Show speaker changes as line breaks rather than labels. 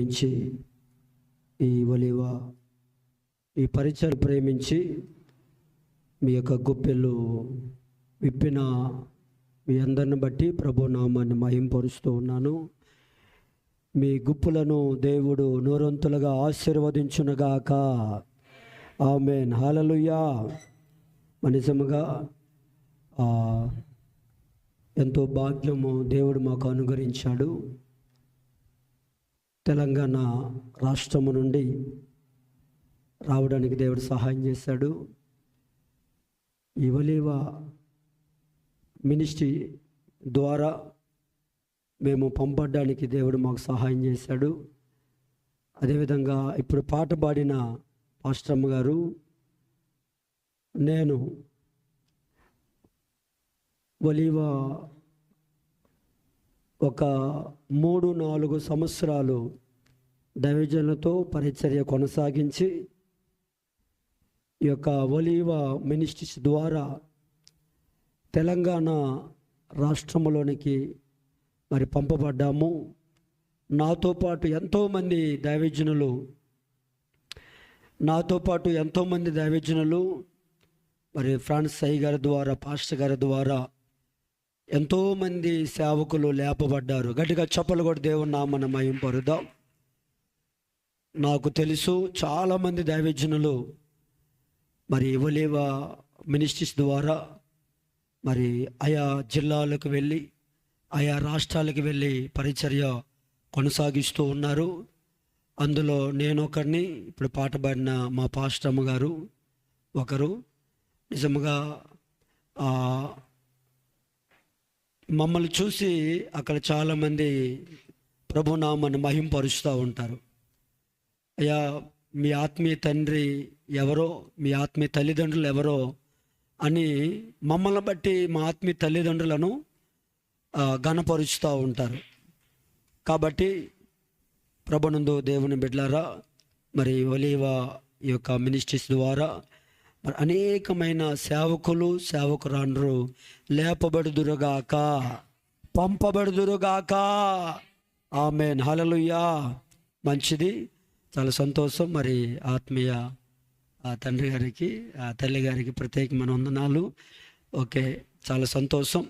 ప్రేమించి ఈ ఒలివ ఈ పరిచయం ప్రేమించి మీ యొక్క గుప్పెలు విప్పిన మీ అందరిని బట్టి ప్రభునామాన్ని మహింపరుస్తూ ఉన్నాను. మీ గుప్పులను దేవుడు నూరంతులుగా ఆశీర్వదించునుగాక. ఆమె హాలలుయా నిజముగా ఎంతో భాగ్యము దేవుడు మాకు అనుగ్రహించాడు. తెలంగాణ రాష్ట్రము నుండి రావడానికి దేవుడు సహాయం చేశాడు. ఈ మినిస్ట్రీ ద్వారా మేము పంపడానికి దేవుడు మాకు సహాయం చేశాడు. అదేవిధంగా ఇప్పుడు పాట పాడిన పాస్టమ్మ గారు నేను ఒలివ ఒక మూడు నాలుగు సంవత్సరాలు దైవజనులతో పరిచర్య కొనసాగించి ఈ యొక్క ఒలీవ మినిస్ట్రీస్ ద్వారా తెలంగాణ రాష్ట్రంలోనికి మరి పంపబడ్డాము. నాతో పాటు ఎంతోమంది దైవజనులు నాతో పాటు ఎంతోమంది దైవజనులు మరి ఫ్రాన్స్ సై గారి ద్వారా పాస్టర్ గారి ద్వారా ఎంతోమంది సేవకులు లేపబడ్డారు. గట్టిగా చెప్పలు కూడా దేవుని నామన మయం పరుదాం నాకు తెలుసు చాలామంది దైవజనులు మరి ఇవ్వలేవా మినిస్ట్రీస్ ద్వారా మరి ఆయా జిల్లాలకు వెళ్ళి ఆయా రాష్ట్రాలకు వెళ్ళి పరిచర్య కొనసాగిస్తూ ఉన్నారు. అందులో నేను ఒకరిని ఇప్పుడు పాట పాడిన మా పాస్టమ్మ గారు ఒకరు. నిజముగా మమ్మల్ని చూసి అక్కడ చాలామంది ప్రభునామాన్ని మహింపరుస్తూ ఉంటారు. అయ్యా మీ ఆత్మీయ తండ్రి ఎవరో మీ ఆత్మీయ తల్లిదండ్రులు ఎవరో అని మమ్మల్ని బట్టి మా ఆత్మీయ తల్లిదండ్రులను ఆ, ఘనపరుస్తూ ఉంటారు. కాబట్టి ప్రభునందు దేవుని బిడ్లారా మరి ఒలీవ ఈ యొక్క మినిస్ట్రీస్ ద్వారా మరి అనేకమైన సేవకులు సేవకురాండ్రు లేపబడుదురుగాక పంపబడుదురుగాక. ఆమెన్. హలలుయా మంచిది. చాలా సంతోషం. మరి ఆత్మీయ ఆ తండ్రి గారికి ఆ తల్లి గారికి ప్రత్యేకమైన వందనాలు ఓకే చాలా సంతోషం.